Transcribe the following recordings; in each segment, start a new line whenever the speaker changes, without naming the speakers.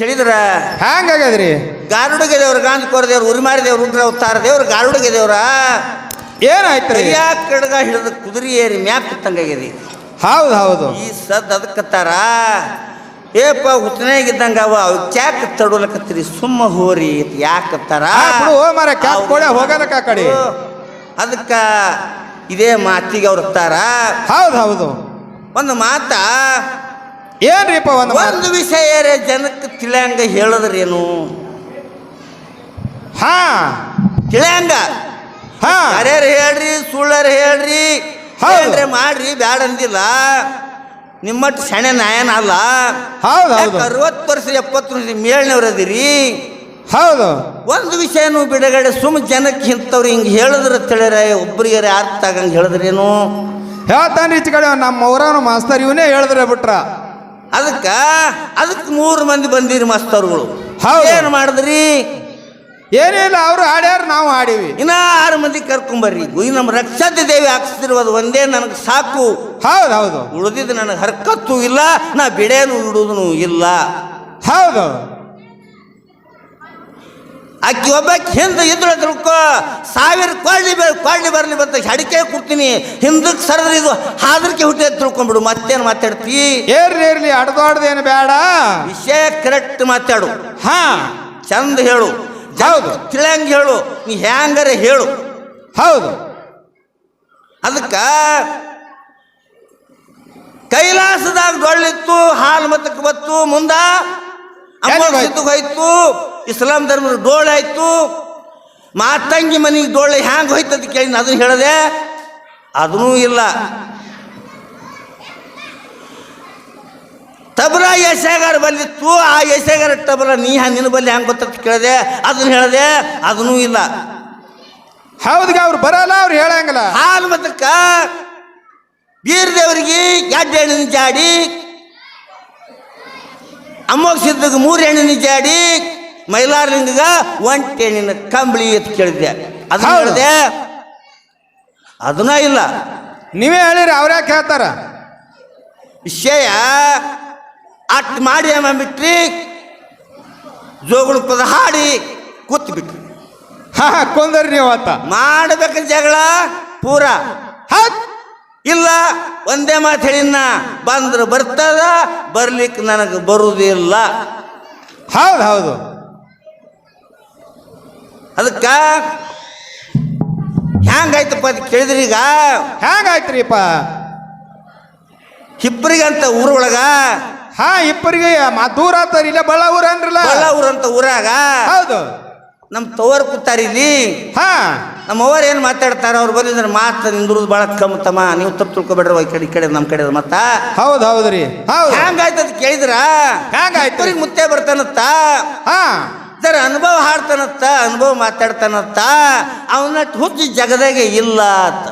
ಕೇಳಿದ್ರ
ಹ್ಯಾಂಗಾಗ್ಯದ್ರಿ?
ಗಾರುಡಿಗೆ ದೇವ್ರ ಗಾಂಧಿಕೋರ ದೇವ್ರ ಉರಿಮಾರಿ ದೇವ್ರ ಉಗ್ರ ಅವತಾರ ದೇವ್ರ ಗಾರುಡಿಗೆ ದೇವ್ರ
ರೀ
ಕೈಯಾಗ ಕಡ್ಗ ಹಿಡಿದ ಕುದುರಿ ಏರಿ ಮ್ಯಾಪ್ ಕುತ್ತಂಗಾಗ್ಯದಿ
ಹೌದು ಹೌದು.
ಈ ಸದ್ ಅದಕ್ಕತ್ತಾರ ಏಪ ಹುತ್ತನಾಗಿದ್ದಂಗ ಅವ ಅವ್ ಕ್ಯಾಕ್ ತಡೋಲಕತ್ತೀರಿ ಸುಮ್ಮ ಹೋರಿ ಯಾಕತ್ತಾರ?
ಕೊಡೆ, ಹೋಗಲಕ್ಕ ಆ ಕಡೆ.
ಅದಕ್ಕ ಇದೇ ಮಾತಿಗೆ ಅವ್ರ ತಾರ.
ಹೌದು ಹೌದು.
ಒಂದು ಮಾತ
ಏನ್ರಿಪ್ಪ ಒಂದು?
ಒಂದು ವಿಷಯ ಜನಕ್ಕೆ ತಿಳಿಯಂಗ ಹೇಳದ್ರೇನು?
ಹಾ.
ತಿಳಿಯಂಗ?
ಹಾ.
ಯಾರ್ಯಾರು ಹೇಳ್ರಿ ಸುಳ್ಳಾರ ಹೇಳ್ರಿ. ಹೇಳ್ರಿ ಮಾಡ್ರಿ ಬ್ಯಾಡ ಅಂದಿಲ್ಲ. ನಿಮ್ಮಟ್ಟು ಸೆಣೆ ನಾಯನ ಅಲ್ಲ.
ಹೌದು
ಅರವತ್ತು ವರ್ಷ ಎಪ್ಪತ್ತು ವರ್ಷ ಮೇಲ್ನವ್ರು ಅದಿರಿ?
ಹೌದು.
ಒಂದು ವಿಷಯನೂ ಬಿಡುಗಡೆ ಸುಮ್ ಜನಕ್ಕೆ ಇಂಥವ್ರು ಹಿಂಗೆ ಹೇಳಿದ್ರೆ ತಿಳಿಯರ ಒಬ್ಬರಿಗೆ ಅರ್ಥ ಆಗಂಗೆ ಹೇಳಿದ್ರೇನು?
ಹೇಳ್ತಾನೆ ಈಚೆ ಕಡೆ ನಮ್ಮ ಅವರ ಮಾಸ್ತರ್ ಇವನೇ ಹೇಳಿದ್ರೆ ಬಿಟ್ರ.
ಅದಕ್ಕ ಅದಕ್ಕೆ ಮೂರು ಮಂದಿ ಬಂದಿರಿ ಮಾಸ್ತರ್ಗಳು.
ಹೌದು.
ಏನು ಮಾಡಿದ್ರಿ?
ಏನಿಲ್ಲ ಅವರು ಹಾಡ್ಯಾರ ನಾವು ಹಾಡೀವಿ.
ಇನ್ನ ಆರು ಮಂದಿ ಕರ್ಕೊಂಬರ್ರಿ. ಈ ನಮ್ಮ ರಕ್ಷಾತಿ ದೇವಿ ಹಾಕ್ಸ್ತಿರೋದು ಒಂದೇ ನನಗೆ ಸಾಕು.
ಹೌದು ಹೌದು.
ಉಳಿದಿದ್ದು ನನಗೆ ಹರ್ಕತ್ತು ಇಲ್ಲ ನಾ ಬಿಡೇನು ಇಡುವುದನು ಇಲ್ಲ.
ಹೌದು.
ಆಕಿ ಒಬ್ಬಾಕಿ ಹಿಂದೆ ಇದ್ದಳು ತಿಳ್ಕೊ ಸಾವಿರ ಕೊಳ್ಳಿ ಬೇ ಕೊಳ್ಳಿ ಬರಲಿ ಬಂತ ಅಡಿಕೆ ಕೊಡ್ತೀನಿ ಹಿಂದಕ್ಕೆ ಸರದ್ರಿ ಇದು ಹಾದ್ರಕ್ಕೆ ಹುಟ್ಟಿ ತಿಳ್ಕೊಂಬಿಡು ಮತ್ತೇನು ಮಾತಾಡ್ತಿ?
ಏರ್ಲಿ ಇರ್ಲಿ ಅಡ್ದೋಡ್ದೇನು ಬೇಡ.
ವಿಷಯ ಕರೆಕ್ಟ್ ಮಾತಾಡು.
ಹಾ.
ಚಂದ ಹೇಳು.
ಹೌದು.
ತಿಳಂಗ್ ಹೇಳು. ನೀ ಹ್ಯಾಂಗರೆ ಹೇಳು.
ಹೌದು.
ಅದಕ್ಕ ಕೈಲಾಸದಾಗ ಡೊಳ್ಳಿತ್ತು ಹಾಲು ಮತಕ್ಕೆ ಬತ್ತು ಮುಂದ
ಹೋಯ್ತು?
ಇಸ್ಲಾಂ ಧರ್ಮದ ಡೋಳೆ ಆಯ್ತು. ಮಾತಂಗಿ ಮನೆಗೆ ಡೋಳೆ ಹ್ಯಾಂಗ ಹೋಯ್ತು ಅಂತ ಕೇಳಿ ಅದನ್ನು ಹೇಳದೆ ಅದನ್ನೂ ಇಲ್ಲ. ತಬರ ಯಶಗಾರ ಬಲ್ಲಿತ್ತು ಆ ಯಶಗಾರ ತಬ್ರ ನೀ ಹ ನಿನ್ನ ಬಲ್ಲಿ ಹ್ಯಾಂಗ ಗೊತ್ತ ಕೇಳಿದೆ ಅದನ್ನ ಹೇಳದೆ ಅದನ್ನೂ ಇಲ್ಲ.
ಹೌದ್ಗ ಅವ್ರು ಬರಲ್ಲ ಅವ್ರು ಹೇಳಂಗಿಲ್ಲ.
ಹಾಲು ಮತಕ್ಕ ಬೀರದೇವರಿಗೆ ಎರಡು ಹೆಣ್ಣಿನ ಜಾಡಿ ಅಮ್ಮೋಗ ಸಿದ್ಧಗೆ ಮೂರು ಹೆಣ್ಣಿನ ಜಾಡಿ ಮೈಲಾರಲಿಂಗಗ ಒಂಟೆ ಹೆಣ್ಣಿನ ಕಂಬಳಿ ಅಂತ ಕೇಳಿದ್ದೆ.
ಅದು.
ಹೇಳಿದೆ ಅದನ್ನ ಇಲ್ಲ.
ನೀವೇ ಹೇಳಿರಿ ಅವ್ರ್ಯಾಕೆ ಹೇಳ್ತಾರ?
ವಿಷಯ ಅಟ್ ಮಾಡಿ ಬಿಟ್ರಿ ಜೋಗುಳು ಪದ ಹಾಡಿ ಕೂತ್ ಬಿಟ್ರಿ.
ಹಾ ಕೊಂದರಿ ನೀವು ಆತ
ಮಾಡಬೇಕ ಜಗಳ ಪೂರ.
ಹೌದ್.
ಇಲ್ಲ ಒಂದೇ ಮಾತು ಹೇಳಿನ ಬಂದ್ರೆ ಬರ್ತದ ಬರ್ಲಿಕ್ಕೆ ನನಗೆ ಬರುವುದಿಲ್ಲ
ಹೌದು ಹೌದು.
ಅದಕ್ಕೆ ಹ್ಯಾಂಗಾಯ್ತಪ್ಪ ಅದು ಕೇಳಿದ್ರಿ ಈಗ?
ಹ್ಯಾಂಗಾಯ್ತ್ರಿಪ್ಪ?
ಹಿಬ್ಬರಿಗಂತ ಊರೊಳಗ?
ಹಾ ಇಬ್ಬರಿಗೆ ದೂರ ಆತಾರ ಇಲ್ಲ ಬಳ್ಳ ಊರ ಅನ್ರಲ್ಲ
ಅಂತ ಊರಂತ ಊರಾಗ?
ಹೌದು.
ನಮ್ಮ ತವರ್ ಕೂತಾರ ಇಲ್ಲಿ.
ಹಾ.
ನಮ್ಮ ಅವ್ರು ಏನು ಮಾತಾಡ್ತಾರ ಅವ್ರು ಬಂದಿದ್ರೆ ಮಾತು ನಿಂದ್ರದು ಭಾಳ ಕಮ್ಮತಮ್ಮ ನೀವು ತಪ್ಪು ತಿಳ್ಕೊಬೇಡ್ರಿ ಈ ಕಡೆ ಈ ಕಡೆ ನಮ್ಮ ಕಡೆ ಮತ್ತ.
ಹೌದು ಹೌದ್ರಿ ಹೌದು.
ಹ್ಯಾಂಗಾಯ್ತು ಅಂತ ಕೇಳಿದ್ರ?
ಹ್ಯಾಂಗಾಯ್ತು?
ಇಬ್ಬರಿಗೆ ಮುತ್ತೆ ಬರ್ತಾನತ್ತ.
ಹಾ.
ಸರ್ ಅನುಭವ ಹಾಡ್ತಾನತ್ತ ಅನುಭವ ಮಾತಾಡ್ತಾನತ್ತ. ಅವನ ಹುಚ್ಚು ಜಗದಾಗೆ ಇಲ್ಲ ಅಂತ.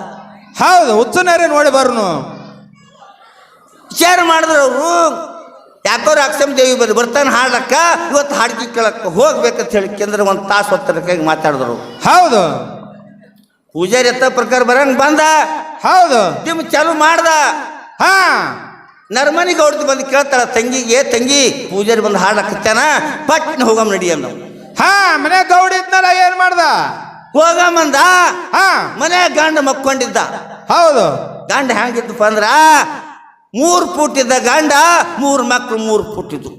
ಹೌದು ಹುಚ್ಚನರೇ ನೋಡಿ ಬರ್ನು.
ವಿಚಾರ ಮಾಡಿದ್ರು ಅವರು. ಯಾಕೋರು ಅಕ್ಷಮ ದೇವಿ ಬಂದು ಬರ್ತಾನೆ ಹಾಡಕ್ಕ ಇವತ್ತು ಹಾಡ್ಗಿ ಕೇಳಕ್ಕ. ಹೋಗ್ಬೇಕಂತ ಹೇಳಿ ಕೇಂದ್ರ ಒಂದು ತಾಸು ಹೊತ್ತರಕ್ಕಾಗಿ ಮಾತಾಡಿದ್ರು.
ಹೌದು.
ಪೂಜಾರಿ ಎತ್ತ ಪ್ರಕಾರ ಬರಂಗ್ ಬಂದ.
ಹೌದು.
ನಿಮ್ಮ ಚಾಲು ಮಾಡ್ದ.
ಹಾ.
ನರ್ಮನಿ ಗೌಡ್ದು ಬಂದು ಕೇಳ್ತಾಳ ತಂಗಿಗೆ ತಂಗಿ ಪೂಜಾರಿ ಬಂದು ಹಾಡ್ಲಕ್ಕತ್ತಾನ ಪಟ್ನ ಹೋಗಮ್ ನಡಿ ಅನ್ನೋ
ಹಾ ಮನೆ ಗೌಡ ಇದ್ನಲ್ಲ ಏನ್ ಮಾಡ್ದ?
ಹೋಗಮ್ಮಂದ
ಹಾ.
ಮನೆ ಗಂಡ ಮಕ್ಕೊಂಡಿದ್ದ.
ಹೌದು.
ಗಂಡ ಹೆಂಗಿದ್ದಪ್ಪ ಅಂದ್ರ ಮೂರು ಪುಟ್ಟಿದ್ದ ಗಂಡ ಮೂರು ಮಕ್ಕಳು ಮೂರು ಪುಟ್ಟಿದ್ರು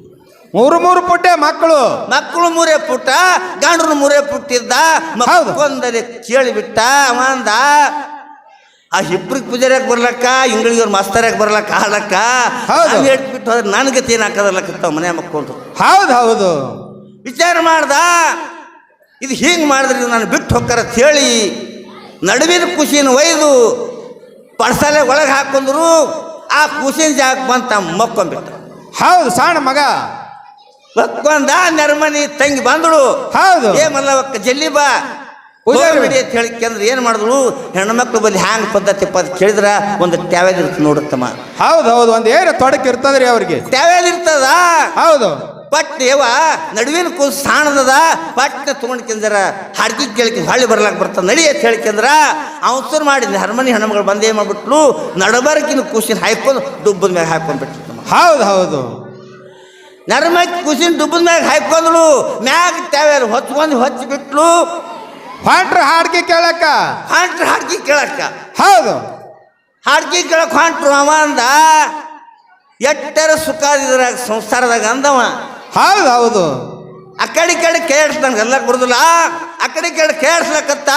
ಮೂರು ಮೂರು ಪುಟ್ಟೆ ಮಕ್ಕಳು.
ಮಕ್ಕಳು ಮೂರೇ ಪುಟ್ಟ ಗಂಡನು ಮೂರೇ ಪುಟ್ಟಿದ್ದ. ಮಕ್ಕೊಂದರೆ ಕೇಳಿಬಿಟ್ಟ ಅವಂದ ಆ ಇಬ್ರಿಗೆ ಪೂಜಾರ್ಯಾಗ ಬರ್ಲಕ್ಕ ಇಂಗಳಿಗವ್ರು ಮಾಸ್ತರ್ಯಾಗ ಬರ್ಲಕ್ಕ ಆಡಕ್ಕ ಹೇಳ್ಬಿಟ್ಟು ಹೋದ್ರೆ ನನ್ನ ಗತಿ ಏನು ಹಾಕೋದಲ್ಲಕತ್ತಾವ ಮನೆ ಮಕ್ಕಳು
ಹೌದು ಹೌದು.
ವಿಚಾರ ಮಾಡ್ದ ಇದು ಹಿಂಗೆ ಮಾಡಿದ್ರೆ ನಾನು ಬಿಟ್ಟು ಹೋಗ್ತಾರ ಹೇಳಿ ನಡುವಿನ ಖುಷಿನ ಒಯ್ದು ಪಡ್ಸಾಲೆ ಒಳಗೆ ಹಾಕೊಂಡ್ರು ಆ ಖುಷಿನ ಜಾಗಕ್ಕೆ ಬಂತ ಮಕ್ಕೊಂಬಿಟ್ಟ
ಹೌದು ಸಣ್ಣ ಮಗ.
ಮಕ್ಕೊಂದ ನೆರಮನಿ ತಂಗಿ ಬಂದಳು.
ಹೌದು.
ಏ ಮಲ್ಲವಕ್ಕ ಜಲ್ಲಿ ಬಾ.
ಪೂಜಾರಿ.
ಹೋಗ್ಬಿಡಿ ಅಂತ ಹೇಳಿ ಕೇಂದ್ರ ಏನು ಮಾಡಿದ್ರು ಹೆಣ್ಮಕ್ಳು ಬಲ್ಲಿ ಹ್ಯಾಂಗ್ ಪದ್ಧತಿ ಪದ ಕೇಳಿದ್ರ ಒಂದು ಟ್ಯಾವೇದ್ ಇರ್ತದೆ ನೋಡುತ್ತಮ್ಮ.
ಹೌದು ಹೌದು ಒಂದ್ ಏನು ತೊಡಕಿರ್ತದ್ರಿ ಅವ್ರಿಗೆ.
ಟ್ಯಾವೇದ್ ಇರ್ತದ?
ಹೌದು.
ಪಟ್ ಯವ ನಡುವಿನ ಕೂಸು ಸಾಣದದ ಪಟ್ಟ ತೊಗೊಂಡ್ಕಿಂದ್ರ ಹಾಡ್ಗಿ ಕೇಳ್ಕಿ ಹೊಳ್ಳಿ ಬರ್ಲಾಕ ಬರ್ತ ನಡಿ ಅಂತ ಹೇಳ್ಕಂದ್ರ ಅವಸರು ಮಾಡಿದ ಹರ್ಮನಿ ಹೆಣ್ಮಗಳು ಬಂದೇ ಮಾಡ್ಬಿಟ್ಲು ನಡಬರ್ಕಿನ ಕೂಸಿನ ಹಾಯ್ಕೊಂಡು ದುಬ್ಬದ ಮ್ಯಾಗ ಹಾಕೊಂಡ್ಬಿಟ್ರು
ಹೌದು ಹೌದು.
ನರ್ಮಕ್ ಕುಸಿನ ದುಬ್ಬದ ಮ್ಯಾಗ ಹಾಕೊಂಡ್ಲು ಮ್ಯಾಗ ತ್ಯಾವ್ಯಾರ ಹೊಚ್ಕೊಂಡು ಹೊಚ್ಚಿ ಬಿಟ್ಲು.
ಹೊಂಟ್ರ ಹಾಡ್ಗೆ ಕೇಳಕ್ಕ?
ಹಾಂಟ್ರ ಹಾಡ್ಗಿ ಕೇಳಕ್ಕ.
ಹೌದು.
ಹಾಡ್ಗೆ ಕೇಳಕ್ ಹೊಂಟ್ರು ಅವ ಅಂದ ಎಟ್ಟರ ಸುಖ ಇದ್ರಾಗ ಸಂಸಾರದಾಗ ಅಂದವ.
ಹೌದು ಹೌದು.
ಆ ಕಡೆ ಕಡೆ ಕೇಳಿಸ್ದಂಗೆ ಎಲ್ಲ ಕೊಡುದಿಲ್ಲ. ಆ ಕಡೆ ಕೇಳಿಸ್ಲಕತ್ತ?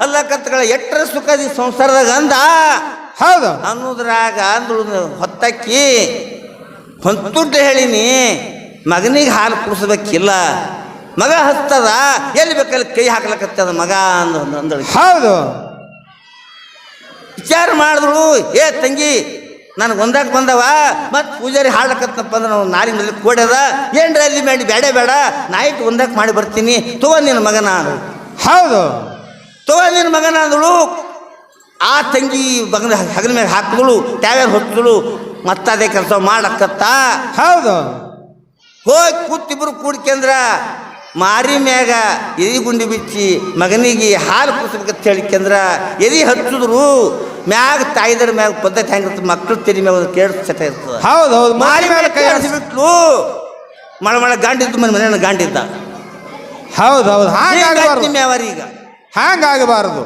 ಅಲ್ಲಕತ್ತಗಳ ಎಟ್ಟರ ಸುಖ ಈ ಸಂಸಾರದಾಗ ಅಂದ?
ಹೌದು.
ಅನ್ನೋದ್ರಾಗ ಅಂದ್ರು ಹೊತ್ತಕ್ಕಿ. ಹೊಂತುಡ್ ಹೇಳಿನಿ ಮಗನಿಗೆ ಹಾಲು ಕುಡಿಸ್ಬೇಕಿಲ್ಲ. ಮಗ ಹಸ್ತದ ಎಲ್ಲಿ ಬೇಕಲ್ಲಿ ಕೈ ಹಾಕ್ಲಕತ್ತದ ಮಗ ಅಂದ
ಹೌದು.
ವಿಚಾರ ಮಾಡಿದ್ರು ಏ ತಂಗಿ ನನಗೆ ಒಂದಾಗ ಬಂದವ. ಮತ್ತು ಪೂಜಾರಿ ಹಾಡ್ಲಕತ್ತಪ್ಪ ಅಂದ್ರೆ ನಾವು ನಾರಿ ಮೇಲೆ ಕೋಡದ ಏನ್ ಅಲ್ಲಿ ಮಾಡಿ ಬೇಡ ಬೇಡ ನಾಯಿಟ್ ಒಂದಾಗ ಮಾಡಿ ಬರ್ತೀನಿ. ತಗೋ ನಿನ್ನ ಮಗನ.
ಹೌದು.
ತಗೋ ನಿನ್ನ ಮಗನ ಅಂದಳು. ಆ ತಂಗಿ ಮಗನ ಹಗಲ ಮ್ಯಾಗ ಹಾಕಿದಳು. ಹೊತ್ತಲು ಹೊತ್ತಳು ಮತ್ತದೇ ಕೆಲಸ ಮಾಡಕ್ಕತ್ತ
ಹೌದು.
ಹೋಗಿ ಕೂತಿಬ್ರು ಕೂಡ್ಕೆಂದ್ರ ಮಾರಿ ಮ್ಯಾಗ ಎದಿ ಗುಂಡಿ ಬಿಚ್ಚಿ ಮಗನಿಗೆ ಹಾಲು ಕುಡಿಸ್ಬೇಕಂತ ಹೇಳಿಕೆಂದ್ರ ಎದಿ ಹಚ್ಚಿದ್ರು. ಮ್ಯಾಗ ತಾಯಿದ್ರ ಮ್ಯಾಗ ಪದ್ಧತಿ ಹೆಂಗಿರ್ತದೆ ಮಕ್ಕಳು ತೆರಿ ಮ್ಯಾಗ ಚಟ ಇರ್ತದೆ.
ಹೌದು ಹೌದು
ಮಾರಿ
ಮೇಲೆ ಕೈ
ಬಿಟ್ಲು. ಮಳ ಮಳ ಗಾಂಡಿದ್ದು ಮನೆ ಮನೆಯ ಗಾಂಡಿದ್ದ
ಹೌದು ಹೌದು ಹಾಗಾಗಬಾರ್ದು
ಈಗ.
ಹಾಗಾಗಬಾರದು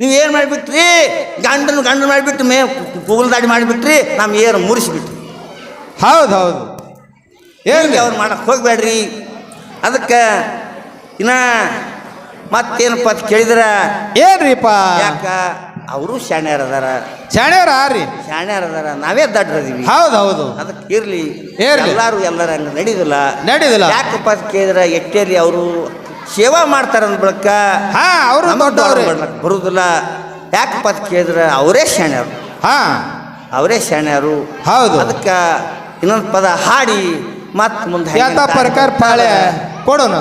ನೀವು ಏನು ಮಾಡಿಬಿಟ್ರಿ? ಗಂಡನ ಗಂಡನ ಮಾಡಿಬಿಟ್ಟು ಮೇ ಕೂಗಲ್ ದಾಡಿ ಮಾಡಿಬಿಟ್ರಿ ನಮ್ಮ ಏನು ಮುರಿಸಿಬಿಟ್ರಿ
ಹೌದು ಹೌದು.
ಏನು ಅವ್ರು ಮಾಡಕ್ಕೆ ಹೋಗ್ಬೇಡ್ರಿ. ಅದಕ್ಕೆ ಇನ್ನ ಮತ್ತೇನಪ್ಪ ಅಂತ ಕೇಳಿದ್ರೆ?
ಏನ್ರಿಪ್ಪ?
ಯಾಕ? ಅವರು ಶಾಣ್ಯಾರ ಅದಾರ.
ಶಾಣ್ಯಾರ ರೀ
ಶಾಣ್ಯಾರ ಅದಾರ. ನಾವೇ ದಡ್ರದೀವಿ.
ಹೌದು ಹೌದು.
ಅದಕ್ಕೆ ಇರ್ಲಿ.
ಇರ್ಲಿ.
ಎಲ್ಲಾರು ಎಲ್ಲರ ಹಂಗ ನಡೀದಿಲ್ಲ.
ನಡೀದಿಲ್ಲ.
ಯಾಕಪ್ಪ ಅಂತ ಕೇಳಿದ್ರ ಅವರು ಸೇವಾ ಮಾಡ್ತಾರ ಅಂದ್ ಬಳಕ
ಹಾ ಅವರು
ನಮ್ಗ್
ದೊಡ್ಡವ್ರಿ.
ದೊಡ್ಡ ಬರುದಿಲ್ಲ. ಯಾಕಪ್ಪ ಅಂತ ಕೇಳಿದ್ರ ಅವರೇ ಶಾಣ್ಯಾರು.
ಹಾ.
ಅವರೇ ಶಾಣ್ಯಾರು.
ಹೌದು.
ಅದಕ್ಕೆ ಇನ್ನೊಂದು ಪದ ಹಾಡಿ ಮತ್ ಮುಂದೆ
ಪ್ರಕಾರ ಪಾಳೆ ಕೊಡೋಣ.